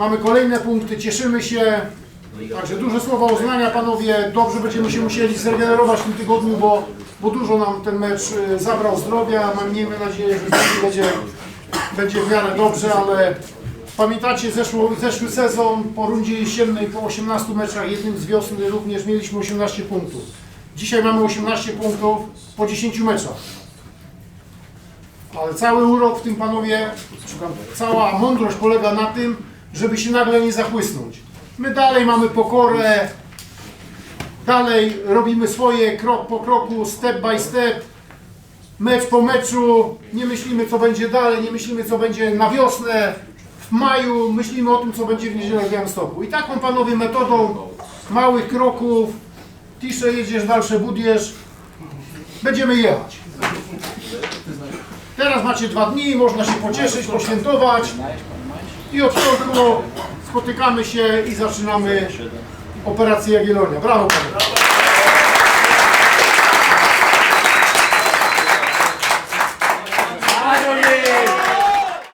Mamy kolejne punkty, cieszymy się. Także duże słowa uznania panowie. Dobrze będziemy się musieli zregenerować w tym tygodniu, bo, bo dużo nam ten mecz y, zabrał zdrowia. Mam- Miejmy nadzieję, że będzie, będzie w miarę dobrze, ale pamiętacie zeszło, zeszły sezon po rundzie jesiennej po 18 meczach, jednym z wiosny również mieliśmy 18 punktów. Dzisiaj mamy 18 punktów po 10 meczach. Ale cały urok w tym panowie, cała mądrość polega na tym, żeby się nagle nie zachłysnąć. My dalej mamy pokorę, dalej robimy swoje krok po kroku, step by step, mecz po meczu, nie myślimy co będzie dalej, nie myślimy co będzie na wiosnę, w maju, myślimy o tym co będzie w niedzielę w Białymstoku. I taką panowie metodą małych kroków, tisze jedziesz, dalsze budiesz, będziemy jechać. Teraz macie dwa dni, można się pocieszyć, poświętować i od wtorku spotykamy się i zaczynamy operację Jagiellonia. Brawo panie.